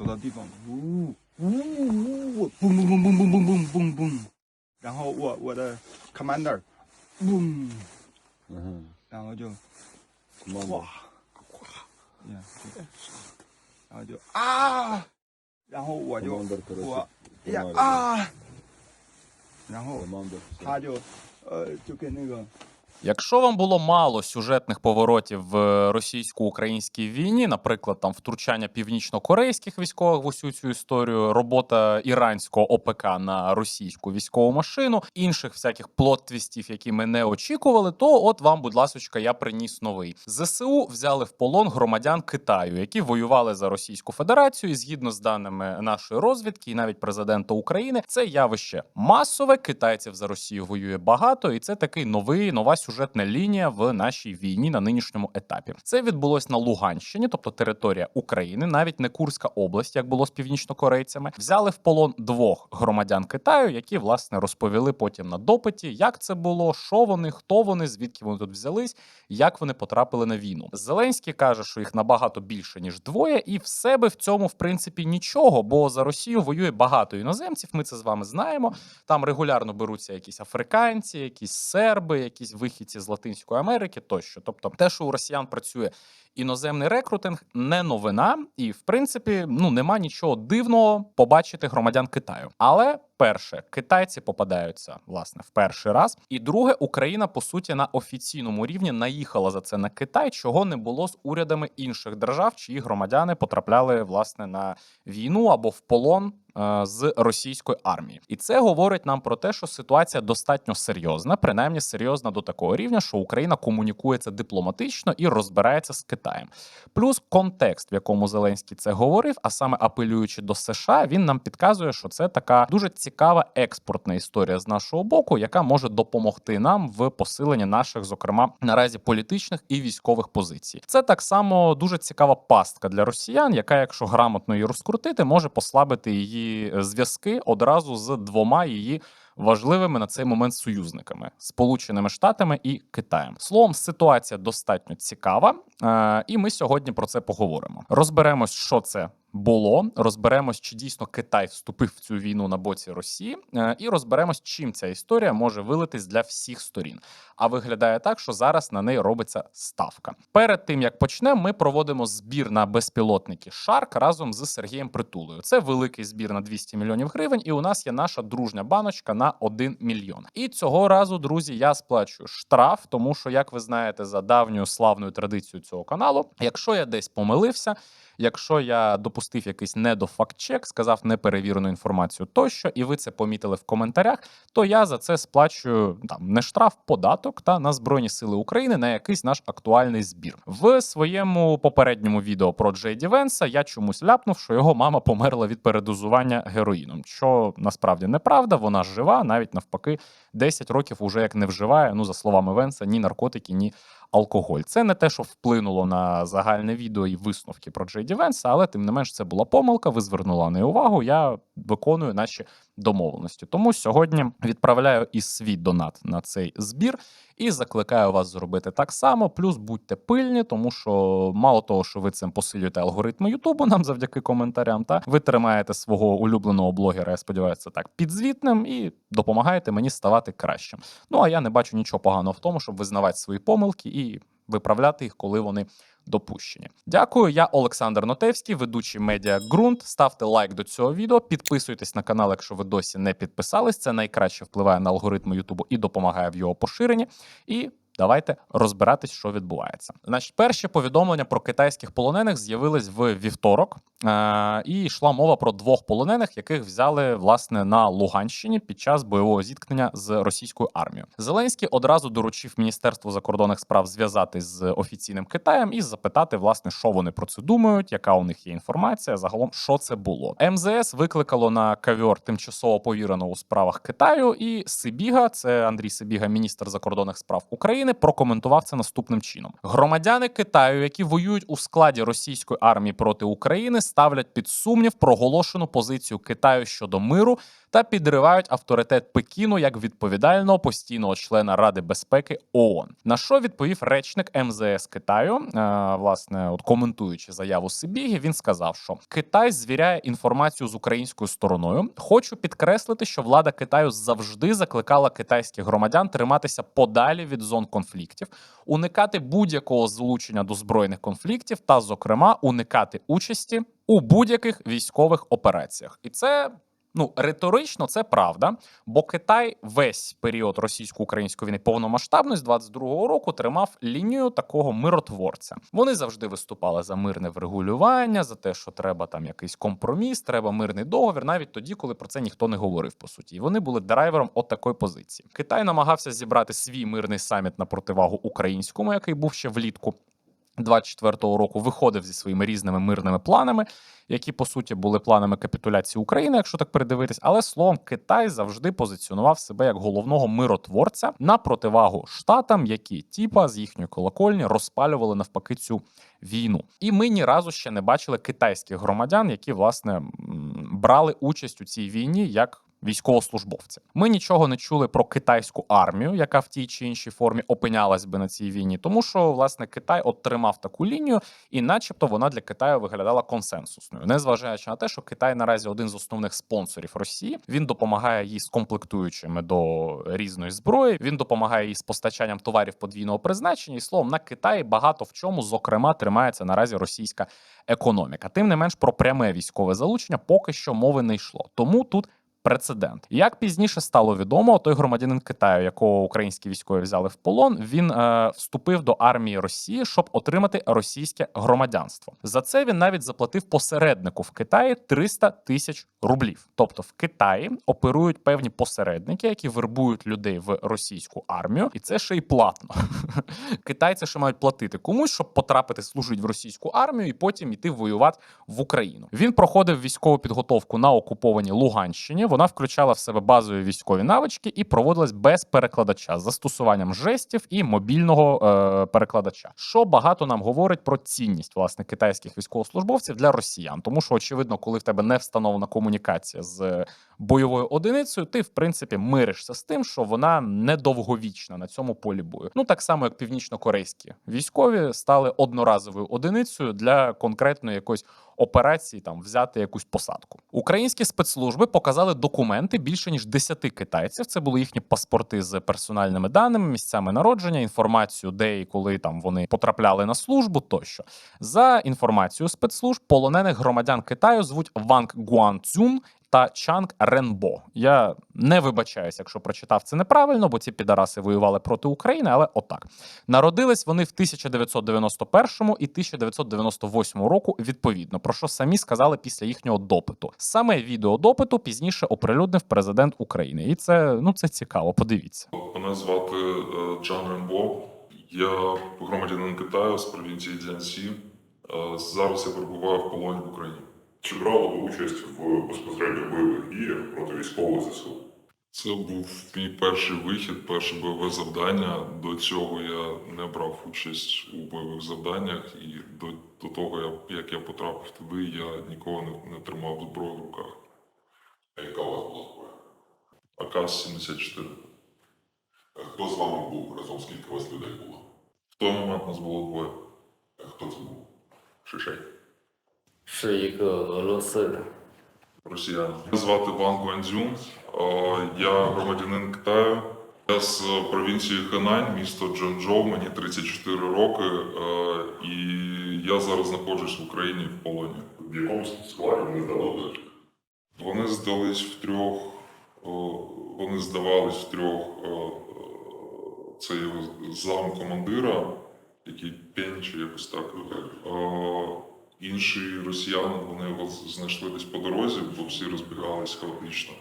走到地方，呜呜呜，嘣嘣嘣嘣嘣嘣嘣嘣嘣，然后我我的 commander，嘣，嗯哼，然后就，哇，哇，呀，然后就啊，然后我就我呀啊，然后他就呃就跟那个。Якщо вам було мало сюжетних поворотів в російсько-українській війні, наприклад, там втручання північно-корейських військових в усю цю історію, робота іранського ОПК на російську військову машину, інших всяких плот-твістів, які ми не очікували, то от вам, будь ласочка, я приніс новий. ЗСУ взяли в полон громадян Китаю, які воювали за Російську Федерацію. І згідно з даними нашої розвідки, і навіть президента України, це явище масове. Китайців за Росію воює багато, і це такий новий нова сюжетна лінія в нашій війні на нинішньому етапі. Це відбулось на Луганщині, тобто територія України, навіть не Курська область, як було з північнокорейцями. Взяли в полон двох громадян Китаю, які власне розповіли потім на допиті, як це було, що вони, хто вони, звідки вони тут взялись, як вони потрапили на війну. Зеленський каже, що їх набагато більше ніж двоє, і в себе в цьому в принципі нічого, бо за Росію воює багато іноземців. Ми це з вами знаємо. Там регулярно беруться якісь африканці, якісь серби, якісь вихідці з Латинської Америки тощо. Тобто, те, що у росіян працює іноземний рекрутинг, не новина, і в принципі, ну нема нічого дивного побачити громадян Китаю. Але перше, китайці попадаються власне в перший раз, і друге, Україна по суті на офіційному рівні наїхала за це на Китай, чого не було з урядами інших держав, чиї громадяни потрапляли власне на війну або в полон е, з російської армії, і це говорить нам про те, що ситуація достатньо серйозна, принаймні серйозна до такого рівня, що Україна комунікується дипломатично і розбирається з Китаєм. Плюс контекст, в якому Зеленський це говорив, а саме апелюючи до США, він нам підказує, що це така дуже цікава експортна історія з нашого боку, яка може допомогти нам в посиленні наших, зокрема наразі політичних і військових позицій. Це так само дуже цікава пастка для росіян, яка, якщо грамотно її розкрутити, може послабити її зв'язки одразу з двома її. Важливими на цей момент союзниками Сполученими Штатами і Китаєм. Словом, ситуація достатньо цікава, е, і ми сьогодні про це поговоримо. Розберемось, що це було. Розберемось, чи дійсно Китай вступив в цю війну на боці Росії, е, і розберемось, чим ця історія може вилитись для всіх сторін. А виглядає так, що зараз на неї робиться ставка. Перед тим як почнемо, ми проводимо збір на безпілотники Шарк разом з Сергієм Притулою. Це великий збір на 200 мільйонів гривень, і у нас є наша дружня баночка на 1 мільйон. І цього разу, друзі, я сплачую штраф, тому що, як ви знаєте, за давньою славною традицією цього каналу, якщо я десь помилився. Якщо я допустив якийсь недофактчек, сказав неперевірену інформацію тощо, і ви це помітили в коментарях, то я за це сплачую там не штраф, податок та на Збройні Сили України на якийсь наш актуальний збір. В своєму попередньому відео про Джей Ді Венса я чомусь ляпнув, що його мама померла від передозування героїном. Що насправді неправда, вона жива, навіть навпаки, 10 років уже як не вживає. Ну за словами Венса, ні наркотики, ні алкоголь. Це не те, що вплинуло на загальне відео і висновки про Джей Венса, але тим не менш це була помилка. Ви звернули на неї увагу. Я виконую наші домовленості. Тому сьогодні відправляю і свій донат на цей збір. І закликаю вас зробити так само. Плюс будьте пильні, тому що мало того, що ви цим посилюєте алгоритми Ютубу нам завдяки коментарям, та ви тримаєте свого улюбленого блогера, я сподіваюся, так підзвітним і допомагаєте мені ставати кращим. Ну а я не бачу нічого поганого в тому, щоб визнавати свої помилки і виправляти їх, коли вони допущені. Дякую. Я Олександр Нотевський, ведучий медіа ґрунт. Ставте лайк до цього відео, підписуйтесь на канал, якщо ви досі не підписались. Це найкраще впливає на алгоритми Ютубу і допомагає в його поширенні. І Давайте розбиратись, що відбувається. Значить, перші повідомлення про китайських полонених з'явились в вівторок, е- і йшла мова про двох полонених, яких взяли власне на Луганщині під час бойового зіткнення з російською армією. Зеленський одразу доручив Міністерству закордонних справ зв'язатись з офіційним Китаєм і запитати, власне, що вони про це думають, яка у них є інформація. Загалом, що це було. МЗС викликало на кавьор тимчасово повіреного у справах Китаю, і Сибіга, це Андрій Сибіга, міністр закордонних справ України, прокоментував це наступним чином: громадяни Китаю, які воюють у складі російської армії проти України, ставлять під сумнів проголошену позицію Китаю щодо миру та підривають авторитет Пекіну як відповідального постійного члена Ради безпеки ООН. На що відповів речник МЗС Китаю, е, власне, от коментуючи заяву Сибіги, він сказав, що Китай звіряє інформацію з українською стороною. Хочу підкреслити, що влада Китаю завжди закликала китайських громадян триматися подалі від зон конфліктів, уникати будь-якого залучення до збройних конфліктів та, зокрема, уникати участі у будь-яких військових операціях. І це. Ну, риторично це правда, бо Китай весь період російсько-української війни повномасштабної з 22-го року тримав лінію такого миротворця. Вони завжди виступали за мирне врегулювання, за те, що треба там якийсь компроміс, треба мирний договір, навіть тоді, коли про це ніхто не говорив по суті. І вони були драйвером от такої позиції. Китай намагався зібрати свій мирний саміт на противагу українському, який був ще влітку. 24-го року виходив зі своїми різними мирними планами, які по суті були планами капітуляції України, якщо так передивитись. Але словом, Китай завжди позиціонував себе як головного миротворця на противагу штатам, які тіпа з їхньої колокольні розпалювали навпаки цю війну. І ми ні разу ще не бачили китайських громадян, які власне брали участь у цій війні як. Військовослужбовці, ми нічого не чули про китайську армію, яка в тій чи іншій формі опинялась би на цій війні, тому що власне Китай отримав таку лінію, і, начебто, вона для Китаю виглядала консенсусною, незважаючи на те, що Китай наразі один з основних спонсорів Росії. Він допомагає їй з комплектуючими до різної зброї. Він допомагає їй з постачанням товарів подвійного призначення. І словом, на Китаї багато в чому, зокрема, тримається наразі російська економіка. Тим не менш, про пряме військове залучення поки що мови не йшло. Тому тут. Прецедент, як пізніше стало відомо, той громадянин Китаю, якого українські військові взяли в полон, він е, вступив до армії Росії, щоб отримати російське громадянство. За це він навіть заплатив посереднику в Китаї 300 тисяч рублів. Тобто в Китаї оперують певні посередники, які вербують людей в російську армію, і це ще й платно. Китайці ще мають платити комусь, щоб потрапити служити в російську армію і потім іти воювати в Україну. Він проходив військову підготовку на окупованій Луганщині. Вона включала в себе базові військові навички і проводилась без перекладача з застосуванням жестів і мобільного е, перекладача, що багато нам говорить про цінність власне китайських військовослужбовців для росіян, тому що очевидно, коли в тебе не встановлена комунікація з бойовою одиницею, ти в принципі миришся з тим, що вона недовговічна на цьому полі бою. Ну так само, як північно-корейські військові стали одноразовою одиницею для конкретної якоїсь операції, там взяти якусь посадку. Українські спецслужби показали документи більше ніж 10 китайців. Це були їхні паспорти з персональними даними, місцями народження, інформацію, де і коли там вони потрапляли на службу. Тощо за інформацією спецслужб, полонених громадян Китаю звуть Ванг Гуанцюн та Чанг Ренбо. Я не вибачаюся, якщо прочитав це неправильно, бо ці підараси воювали проти України, але отак. Народились вони в 1991 і 1998 року відповідно, про що самі сказали після їхнього допиту. Саме відео допиту пізніше оприлюднив президент України, і це ну це цікаво. Подивіться. Мене звати е, Джан Ренбо. Я громадянин Китаю з провінції Дзянсі. Е, Зараз я перебуваю в полоні в Україні. Чи брали ви участь в безпосередньо бойових діях проти військового ЗСУ? Це був мій перший вихід, перше бойове завдання. До цього я не брав участь у бойових завданнях, і до, до того, як я потрапив туди, я ніколи не, не тримав зброю в руках. А яка у вас була зброя? АК-74. Е, Хто з вами був разом? Скільки у вас людей було? В той момент нас було двоє. Е, Хто це був? Шишей. 是一个俄罗斯人。 росіяни. Мене звати Ван Гуанзюн. Е, Я громадянин Китаю. Я з провінції Хенань, місто Джанчжоу, мені 34 роки, е, і я зараз знаходжусь в Україні в полоні. В якому складі вони здавали? Вони здались в трьох, е, вони здавались в трьох. е, е, Це є зам командира, який пень чи якось так. Інші росіяни вони знайшли десь по дорозі, бо всі розбігалися хаотично.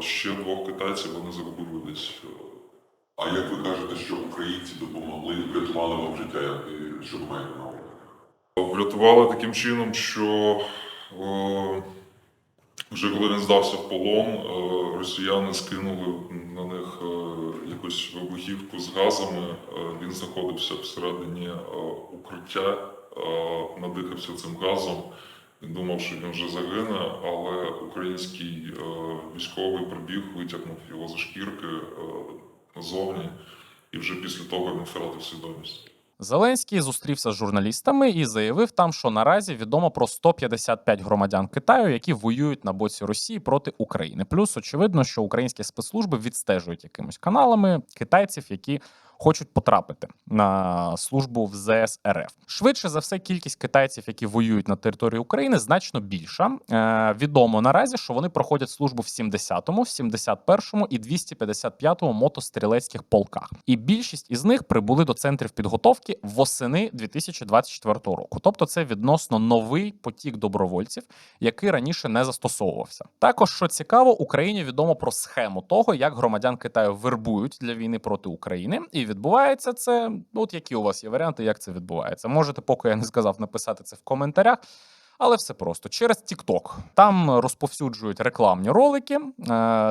Ще двох китайців вони загубили десь. е, А як ви кажете, що українці допомогли, врятували вам життя, що ви маєте на увазі? Врятували таким чином, що е, вже коли він здався в полон, е, росіяни скинули на них якусь вибухівку з газами. Він знаходився всередині укриття, надихався цим газом Він думав, що він вже загине, але український е, військовий прибіг, витягнув його за шкірки е, назовні, і вже після того він втратив свідомість. Зеленський зустрівся з журналістами і заявив там, що наразі відомо про 155 громадян Китаю, які воюють на боці Росії проти України. Плюс очевидно, що українські спецслужби відстежують якимись каналами китайців, які хочуть потрапити на службу в ЗС РФ. Швидше за все, кількість китайців, які воюють на території України, значно більша. Е, відомо наразі, що вони проходять службу в 70-му, 71-му і 255-му мотострілецьких полках. І більшість із них прибули до центрів підготовки восени 2024 року. Тобто, це відносно новий потік добровольців, який раніше не застосовувався. Також що цікаво, Україні відомо про схему того, як громадян Китаю вербують для війни проти України, і відбувається це. ну, От які у вас є варіанти, як це відбувається? Можете, поки я не сказав, написати це в коментарях. Але все просто через TikTok. Там розповсюджують рекламні ролики е,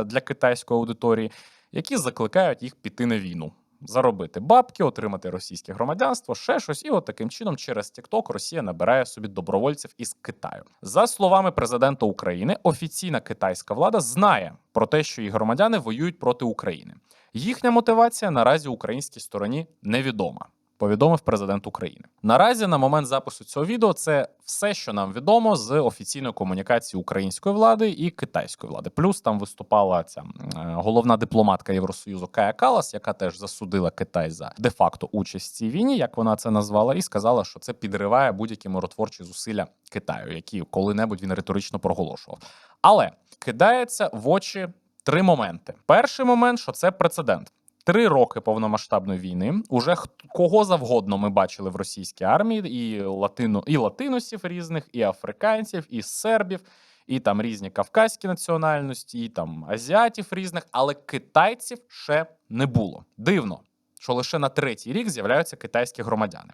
для китайської аудиторії, які закликають їх піти на війну, заробити бабки, отримати російське громадянство, ще щось. І от таким чином, через TikTok Росія набирає собі добровольців із Китаю. За словами президента України, офіційна китайська влада знає про те, що її громадяни воюють проти України. Їхня мотивація наразі українській стороні невідома. Повідомив президент України. Наразі на момент запису цього відео це все, що нам відомо з офіційної комунікації української влади і китайської влади. Плюс там виступала ця е, головна дипломатка Євросоюзу Кая Калас, яка теж засудила Китай за де-факто участь в цій війні, як вона це назвала, і сказала, що це підриває будь-які миротворчі зусилля Китаю, які коли-небудь він риторично проголошував. Але кидається в очі три моменти. Перший момент, що це прецедент. Три роки повномасштабної війни. Уже кого завгодно ми бачили в російській армії, і латино, і латиносів різних, і африканців, і сербів, і там різні кавказькі національності, і там азіатів різних, але китайців ще не було. Дивно, що лише на третій рік з'являються китайські громадяни.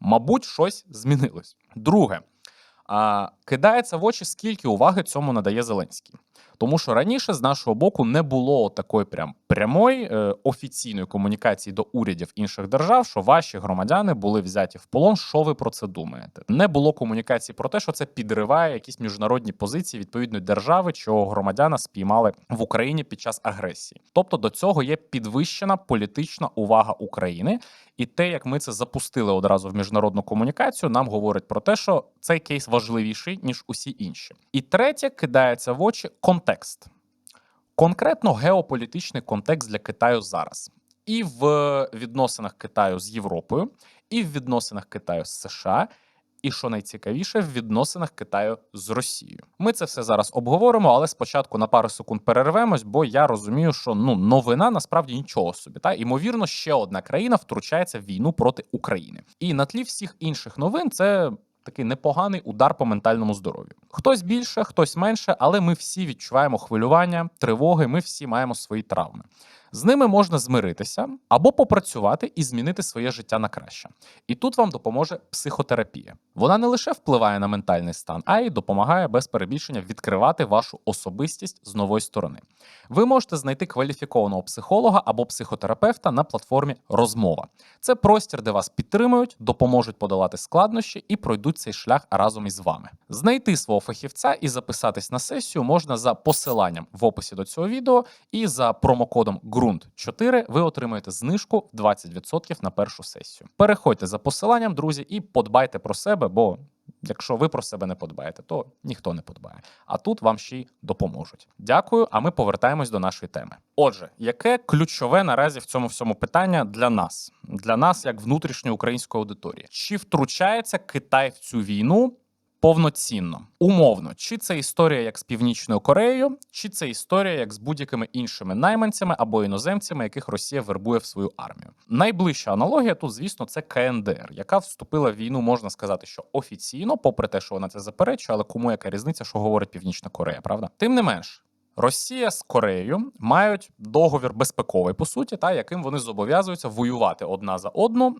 Мабуть, щось змінилось. Друге, а, кидається в очі, скільки уваги цьому надає Зеленський. Тому що раніше з нашого боку не було такої прям прямої е, офіційної комунікації до урядів інших держав, що ваші громадяни були взяті в полон. Що ви про це думаєте? Не було комунікації про те, що це підриває якісь міжнародні позиції відповідної держави, чого громадяна спіймали в Україні під час агресії. Тобто до цього є підвищена політична увага України, і те, як ми це запустили одразу в міжнародну комунікацію, нам говорить про те, що цей кейс важливіший ніж усі інші. І третє кидається в очі контекст. Конкретно геополітичний контекст для Китаю зараз. І в відносинах Китаю з Європою, і в відносинах Китаю з США, і що найцікавіше, в відносинах Китаю з Росією. Ми це все зараз обговоримо, але спочатку на пару секунд перервемось, бо я розумію, що ну новина насправді нічого собі. Та ймовірно, ще одна країна втручається в війну проти України. І на тлі всіх інших новин це. Такий непоганий удар по ментальному здоров'ю. Хтось більше, хтось менше, але ми всі відчуваємо хвилювання, тривоги. Ми всі маємо свої травми. З ними можна змиритися або попрацювати і змінити своє життя на краще. І тут вам допоможе психотерапія. Вона не лише впливає на ментальний стан, а й допомагає без перебільшення відкривати вашу особистість з нової сторони. Ви можете знайти кваліфікованого психолога або психотерапевта на платформі Розмова. Це простір, де вас підтримують, допоможуть подолати складнощі і пройдуть цей шлях разом із вами. Знайти свого фахівця і записатись на сесію можна за посиланням в описі до цього відео, і за промокодом ґрунт 4 ви отримаєте знижку в 20% на першу сесію. Переходьте за посиланням, друзі, і подбайте про себе, бо якщо ви про себе не подбаєте, то ніхто не подбає. А тут вам ще й допоможуть. Дякую. А ми повертаємось до нашої теми. Отже, яке ключове наразі в цьому всьому питання для нас, для нас, як внутрішньої української аудиторії, чи втручається Китай в цю війну? Повноцінно, умовно, чи це історія як з Північною Кореєю, чи це історія як з будь-якими іншими найманцями або іноземцями, яких Росія вербує в свою армію. Найближча аналогія тут, звісно, це КНДР, яка вступила в війну, можна сказати, що офіційно, попри те, що вона це заперечує, але кому яка різниця, що говорить Північна Корея, правда? Тим не менш. Росія з Кореєю мають договір безпековий, по суті, та яким вони зобов'язуються воювати одна за одну е,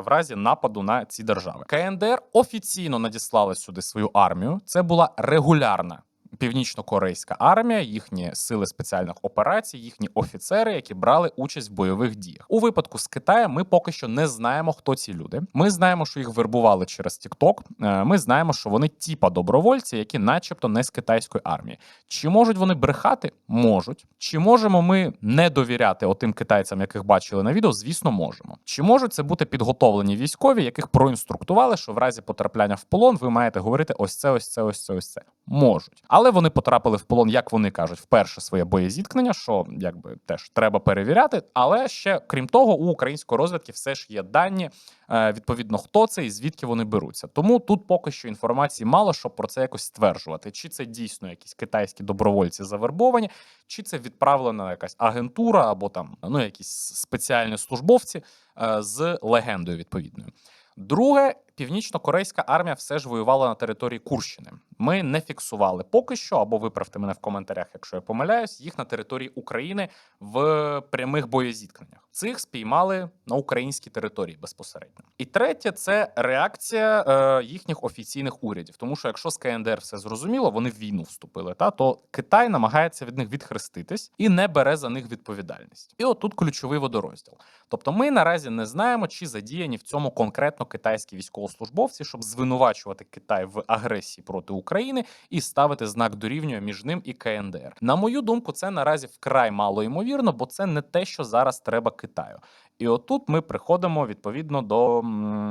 в разі нападу на ці держави. КНДР офіційно надіслали сюди свою армію. Це була регулярна північно-корейська армія, їхні сили спеціальних операцій, їхні офіцери, які брали участь в бойових діях. У випадку з Китаєм ми поки що не знаємо, хто ці люди. Ми знаємо, що їх вербували через TikTok. Е, Ми знаємо, що вони тіпа добровольці, які, начебто, не з китайської армії. Чи можуть вони брехати? Можуть. Чи можемо ми не довіряти отим китайцям, яких бачили на відео? Звісно, можемо. Чи можуть це бути підготовлені військові, яких проінструктували, що в разі потрапляння в полон ви маєте говорити ось це, ось це, ось це, ось це. Можуть, але вони потрапили в полон, як вони кажуть, вперше своє боєзіткнення, що якби теж треба перевіряти. Але ще крім того, у української розвідки все ж є дані е, відповідно, хто це і звідки вони беруться. Тому тут поки що інформації мало, щоб про це якось стверджувати. Чи це дійсно якісь китайські добровольці завербовані, чи це відправлена якась агентура або там ну якісь спеціальні службовці е, з легендою відповідною. Друге, північно-корейська армія все ж воювала на території Курщини. Ми не фіксували поки що, або виправте мене в коментарях, якщо я помиляюсь, їх на території України в прямих боєзіткненнях. Цих спіймали на українській території безпосередньо. І третє це реакція е, їхніх офіційних урядів. Тому що якщо з КНДР все зрозуміло, вони в війну вступили, та то Китай намагається від них відхреститись і не бере за них відповідальність. І отут ключовий водорозділ. Тобто, ми наразі не знаємо, чи задіяні в цьому конкретно китайські військовослужбовці, щоб звинувачувати Китай в агресії проти України і ставити знак дорівнює між ним і КНДР. На мою думку, це наразі вкрай мало ймовірно, бо це не те, що зараз треба Китаю. І отут ми приходимо відповідно до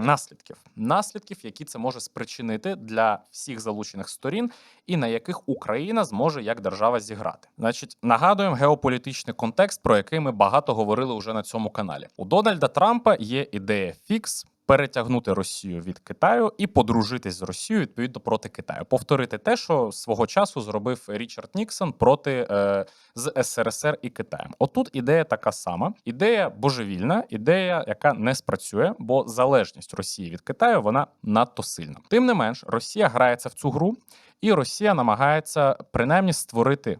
наслідків, наслідків, які це може спричинити для всіх залучених сторін, і на яких Україна зможе як держава зіграти. Значить, нагадуємо геополітичний контекст, про який ми багато говорили вже на цьому каналі. У Дональда Трампа є ідея фікс. Перетягнути Росію від Китаю і подружитись з Росією відповідно проти Китаю, повторити те, що свого часу зробив Річард Ніксон проти е, з СРСР і Китаєм. Отут ідея така сама: ідея божевільна, ідея, яка не спрацює, бо залежність Росії від Китаю вона надто сильна. Тим не менш, Росія грається в цю гру, і Росія намагається принаймні створити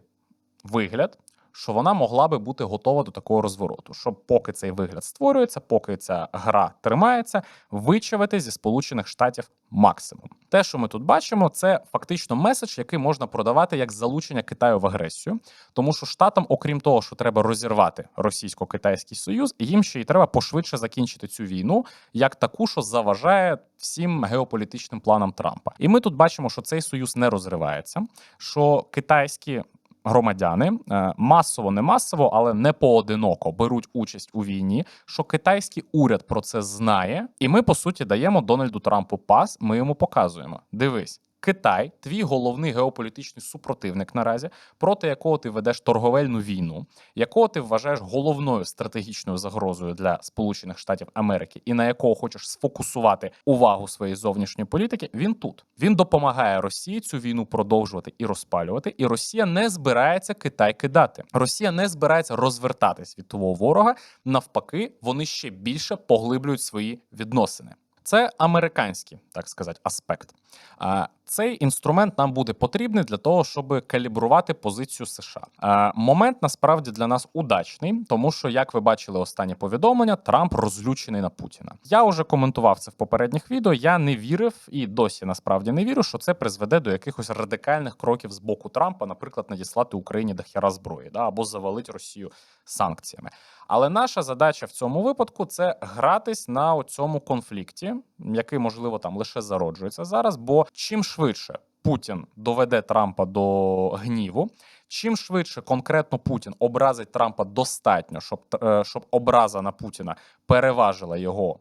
вигляд. Що вона могла би бути готова до такого розвороту, щоб поки цей вигляд створюється, поки ця гра тримається, вичавити зі Сполучених Штатів максимум. Те, що ми тут бачимо, це фактично меседж, який можна продавати як залучення Китаю в агресію, тому що штатам, окрім того, що треба розірвати російсько-китайський союз, їм ще й треба пошвидше закінчити цю війну, як таку, що заважає всім геополітичним планам Трампа. І ми тут бачимо, що цей союз не розривається, що китайські громадяни е, масово, не масово, але не поодиноко беруть участь у війні. Що китайський уряд про це знає, і ми по суті даємо Дональду Трампу пас. Ми йому показуємо. Дивись. Китай, твій головний геополітичний супротивник наразі, проти якого ти ведеш торговельну війну, якого ти вважаєш головною стратегічною загрозою для Сполучених Штатів Америки, і на якого хочеш сфокусувати увагу своєї зовнішньої політики. Він тут він допомагає Росії цю війну продовжувати і розпалювати. І Росія не збирається Китай кидати. Росія не збирається розвертатись від того ворога. Навпаки, вони ще більше поглиблюють свої відносини. Це американський, так сказати, аспект. А цей інструмент нам буде потрібний для того, щоб калібрувати позицію США. Момент насправді для нас удачний, тому що, як ви бачили останнє повідомлення, Трамп розлючений на Путіна. Я вже коментував це в попередніх відео. Я не вірив і досі насправді не вірю, що це призведе до якихось радикальних кроків з боку Трампа, наприклад, надіслати Україні до хера зброї, да або завалити Росію санкціями. Але наша задача в цьому випадку це гратись на цьому конфлікті, який можливо там лише зароджується зараз. Бо чим швидше Путін доведе Трампа до гніву, чим швидше конкретно Путін образить Трампа достатньо, щоб е, щоб образа на Путіна переважила його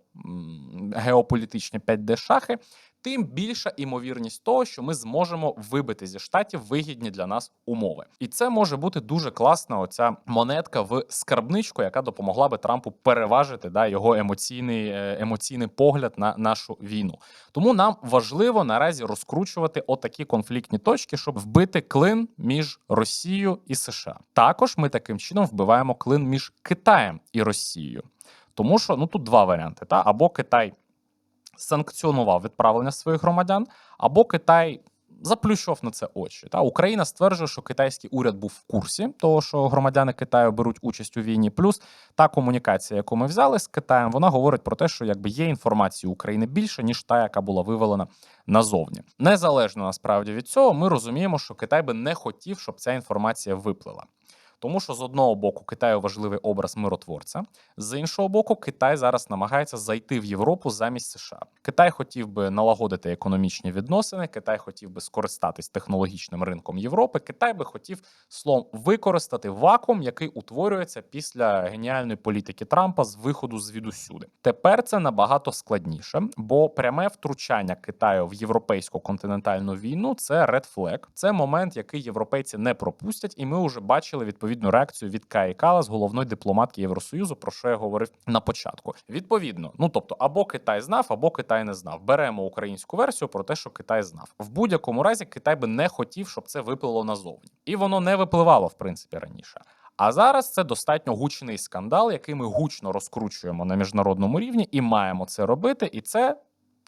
геополітичні 5D шахи. Тим більша імовірність того, що ми зможемо вибити зі штатів вигідні для нас умови, і це може бути дуже класна оця монетка в скарбничку, яка допомогла би Трампу переважити да його емоційний е, емоційний погляд на нашу війну. Тому нам важливо наразі розкручувати отакі конфліктні точки, щоб вбити клин між Росією і США. Також ми таким чином вбиваємо клин між Китаєм і Росією, тому що ну тут два варіанти: та або Китай санкціонував відправлення своїх громадян, або Китай заплющував на це очі. Та Україна стверджує, що китайський уряд був в курсі того, що громадяни Китаю беруть участь у війні. Плюс та комунікація, яку ми взяли з Китаєм, вона говорить про те, що якби є інформації України більше ніж та, яка була вивелена назовні. Незалежно насправді від цього, ми розуміємо, що Китай би не хотів, щоб ця інформація виплила. Тому що з одного боку Китаю важливий образ миротворця, з іншого боку, Китай зараз намагається зайти в Європу замість США. Китай хотів би налагодити економічні відносини. Китай хотів би скористатись технологічним ринком Європи. Китай би хотів словом використати вакуум, який утворюється після геніальної політики Трампа з виходу звідусюди. Тепер це набагато складніше, бо пряме втручання Китаю в європейську континентальну війну це red flag. Це момент, який європейці не пропустять, і ми вже бачили відповідну реакцію від Каї Калас, головної дипломатки Євросоюзу, про що я говорив на початку. Відповідно, ну тобто, або Китай знав, або Китай не знав. Беремо українську версію про те, що Китай знав. В будь-якому разі Китай би не хотів, щоб це виплило назовні, і воно не випливало в принципі раніше. А зараз це достатньо гучний скандал, який ми гучно розкручуємо на міжнародному рівні, і маємо це робити. І це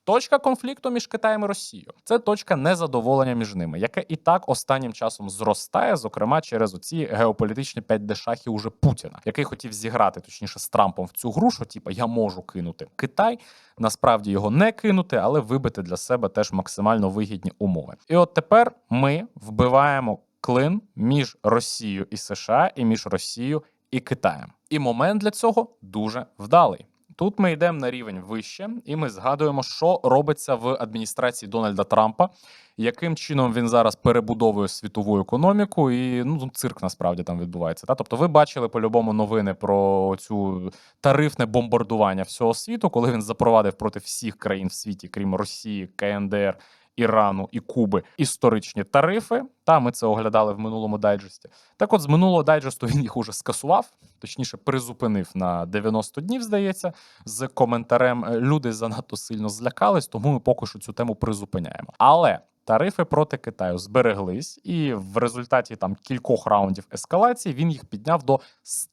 точка конфлікту між Китаєм і Росією. Це точка незадоволення між ними, яке і так останнім часом зростає, зокрема через оці геополітичні 5D шахи уже Путіна, який хотів зіграти точніше з Трампом в цю гру, що типу, я можу кинути Китай. Насправді його не кинути, але вибити для себе теж максимально вигідні умови. І от тепер ми вбиваємо клин між Росією і США, і між Росією і Китаєм. І момент для цього дуже вдалий. Тут ми йдемо на рівень вище, і ми згадуємо, що робиться в адміністрації Дональда Трампа, яким чином він зараз перебудовує світову економіку, і ну цирк насправді там відбувається. Та тобто, ви бачили по-любому новини про цю тарифне бомбардування всього світу, коли він запровадив проти всіх країн в світі, крім Росії, КНДР. Ірану і Куби історичні тарифи. Та ми це оглядали в минулому дайджесті. Так, от з минулого дайджесту він їх уже скасував, точніше, призупинив на 90 днів, здається, з коментарем е, люди занадто сильно злякались, тому ми поки що цю тему призупиняємо. Але тарифи проти Китаю збереглись, і в результаті там кількох раундів ескалації він їх підняв до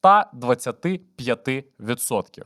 125%.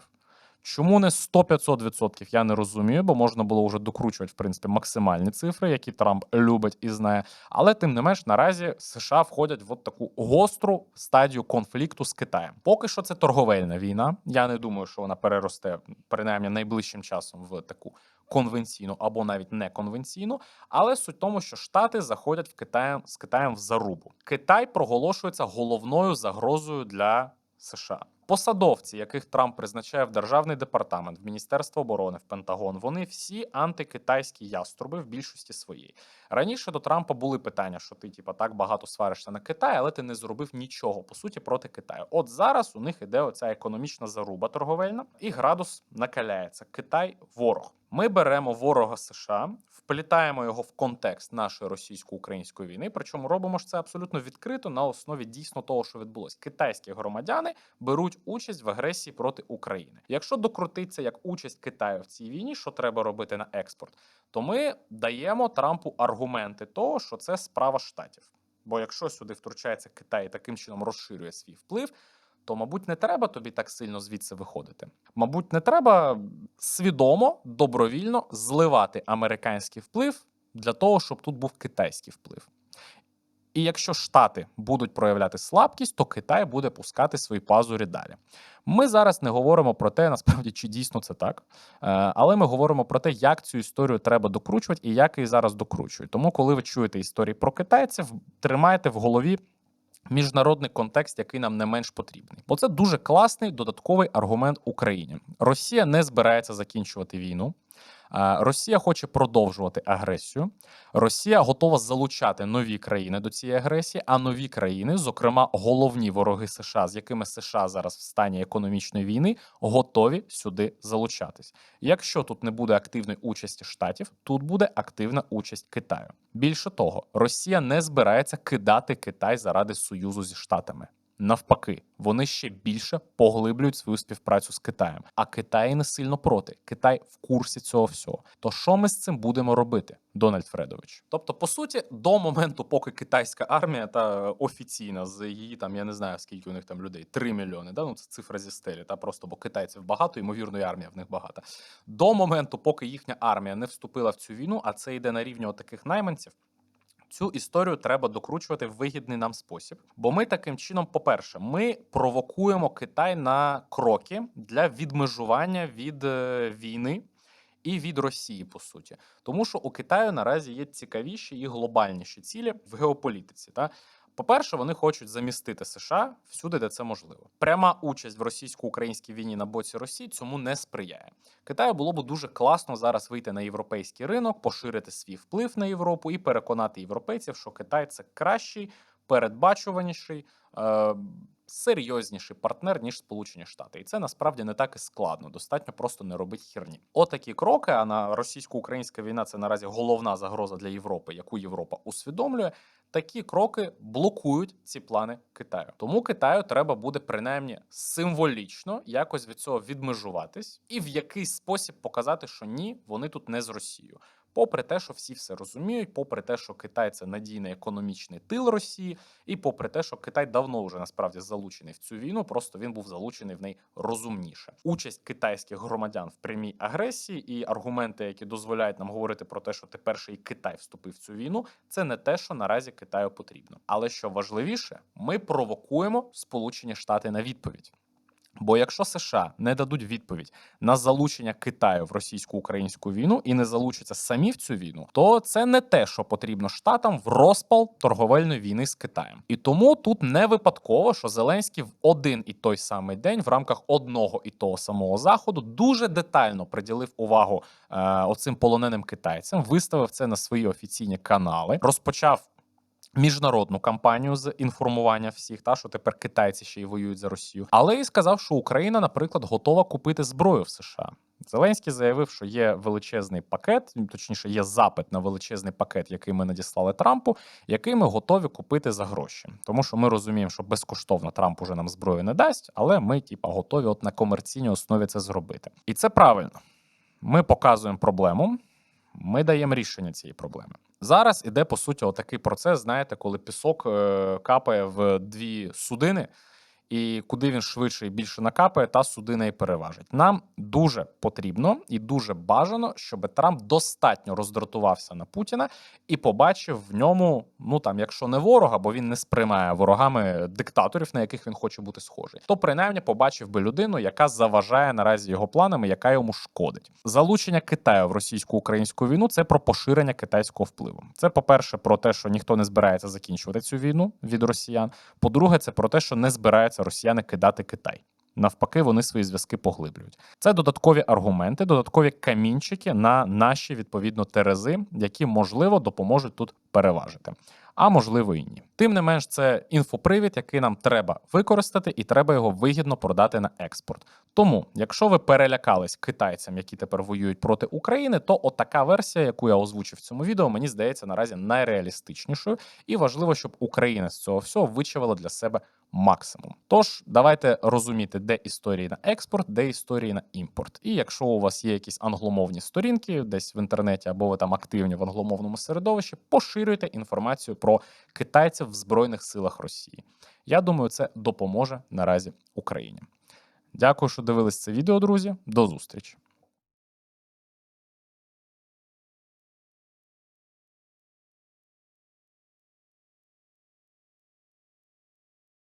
Чому не 100-500%, я не розумію, бо можна було вже докручувати в принципі максимальні цифри, які Трамп любить і знає. Але тим не менш, наразі США входять в от таку гостру стадію конфлікту з Китаєм. Поки що це торговельна війна. Я не думаю, що вона переросте принаймні найближчим часом в таку конвенційну або навіть неконвенційну. Але суть в тому, що Штати заходять в Китаєм з Китаєм в зарубу. Китай проголошується головною загрозою для США. Посадовці, яких Трамп призначає в державний департамент, в Міністерство оборони, в Пентагон, вони всі антикитайські яструби в більшості своїй. Раніше до Трампа були питання, що ти, типа, так багато сваришся на Китай, але ти не зробив нічого по суті проти Китаю. От зараз у них іде оця економічна заруба торговельна, і градус накаляється. Китай ворог. Ми беремо ворога США, вплітаємо його в контекст нашої російсько-української війни. Причому робимо ж це абсолютно відкрито на основі дійсно того, що відбулось. Китайські громадяни беруть участь в агресії проти України. Якщо докрутиться як участь Китаю в цій війні, що треба робити на експорт, то ми даємо Трампу аргументи того, що це справа штатів. Бо якщо сюди втручається Китай і таким чином розширює свій вплив. То, мабуть, не треба тобі так сильно звідси виходити. Мабуть, не треба свідомо, добровільно зливати американський вплив для того, щоб тут був китайський вплив. І якщо Штати будуть проявляти слабкість, то Китай буде пускати свої пазурі далі. Ми зараз не говоримо про те, насправді чи дійсно це так, е, але ми говоримо про те, як цю історію треба докручувати і як її зараз докручують. Тому, коли ви чуєте історії про китайців, тримайте в голові. Міжнародний контекст, який нам не менш потрібний, бо це дуже класний додатковий аргумент Україні. Росія не збирається закінчувати війну. Е, Росія хоче продовжувати агресію. Росія готова залучати нові країни до цієї агресії, а нові країни, зокрема головні вороги США, з якими США зараз в стані економічної війни, готові сюди залучатись. Якщо тут не буде активної участі штатів, тут буде активна участь Китаю. Більше того, Росія не збирається кидати Китай заради союзу зі штатами. Навпаки, вони ще більше поглиблюють свою співпрацю з Китаєм. А Китай не сильно проти. Китай в курсі цього всього. То що ми з цим будемо робити, Дональд Фредович? Тобто, по суті, до моменту, поки китайська армія та офіційна з її там, я не знаю скільки у них там людей, 3 мільйони. Да? Ну це цифра зі стелі, та просто бо китайців багато, ймовірно, і армія в них багата. До моменту, поки їхня армія не вступила в цю війну, а це йде на рівні таких найманців. Цю історію треба докручувати в вигідний нам спосіб. Бо ми таким чином, по-перше, ми провокуємо Китай на кроки для відмежування від е, війни і від Росії, по суті. Тому що у Китаю наразі є цікавіші і глобальніші цілі в геополітиці. Та по-перше, вони хочуть замістити США всюди, де це можливо. Пряма участь в російсько-українській війні на боці Росії цьому не сприяє. Китаю було б дуже класно зараз вийти на європейський ринок, поширити свій вплив на Європу і переконати європейців, що Китай це кращий, передбачуваніший. Серйозніший партнер ніж Сполучені Штати, і це насправді не так і складно. Достатньо просто не робити херні. Отакі кроки. А на російсько-українська війна це наразі головна загроза для Європи, яку Європа усвідомлює. Такі кроки блокують ці плани Китаю. Тому Китаю треба буде принаймні символічно якось від цього відмежуватись і в якийсь спосіб показати, що ні, вони тут не з Росією. Попри те, що всі все розуміють, попри те, що Китай це надійний економічний тил Росії, і попри те, що Китай давно вже насправді залучений в цю війну, просто він був залучений в неї розумніше. Участь китайських громадян в прямій агресії і аргументи, які дозволяють нам говорити про те, що тепер ще й Китай вступив в цю війну, це не те, що наразі Китаю потрібно. Але що важливіше, ми провокуємо Сполучені Штати на відповідь. Бо якщо США не дадуть відповідь на залучення Китаю в російсько-українську війну і не залучаться самі в цю війну, то це не те, що потрібно штатам в розпал торговельної війни з Китаєм. І тому тут не випадково, що Зеленський в один і той самий день в рамках одного і того самого заходу дуже детально приділив увагу е, оцим полоненим китайцям, виставив це на свої офіційні канали, розпочав міжнародну кампанію з інформування всіх, та що тепер китайці ще й воюють за Росію, але і сказав, що Україна, наприклад, готова купити зброю в США. Зеленський заявив, що є величезний пакет, точніше, є запит на величезний пакет, який ми надіслали Трампу, який ми готові купити за гроші. Тому що ми розуміємо, що безкоштовно Трамп уже нам зброю не дасть, але ми, типа, готові от на комерційній основі це зробити. І це правильно. Ми показуємо проблему, ми даємо рішення цієї проблеми. Зараз іде по суті отакий процес. Знаєте, коли пісок е, капає в дві судини, і куди він швидше і більше накапає, та судина і переважить. Нам дуже потрібно і дуже бажано, щоб Трамп достатньо роздратувався на Путіна і побачив в ньому, ну там, якщо не ворога, бо він не сприймає ворогами диктаторів, на яких він хоче бути схожий, то принаймні побачив би людину, яка заважає наразі його планами, яка йому шкодить. Залучення Китаю в російсько-українську війну це про поширення китайського впливу. Це, по-перше, про те, що ніхто не збирається закінчувати цю війну від росіян. По-друге, це про те, що не росіяни кидати Китай. Навпаки, вони свої зв'язки поглиблюють. Це додаткові аргументи, додаткові камінчики на наші відповідно терези, які можливо допоможуть тут переважити. А можливо і ні. Тим не менш, це інфопривід, який нам треба використати, і треба його вигідно продати на експорт. Тому, якщо ви перелякались китайцям, які тепер воюють проти України, то отака версія, яку я озвучив в цьому відео, мені здається наразі найреалістичнішою, і важливо, щоб Україна з цього всього вичавила для себе максимум. Тож давайте розуміти, де історії на експорт, де історії на імпорт. І якщо у вас є якісь англомовні сторінки десь в інтернеті, або ви там активні в англомовному середовищі, поширюйте інформацію про китайців в збройних силах Росії. Я думаю, це допоможе наразі Україні. Дякую, що дивились це відео, друзі. До зустрічі.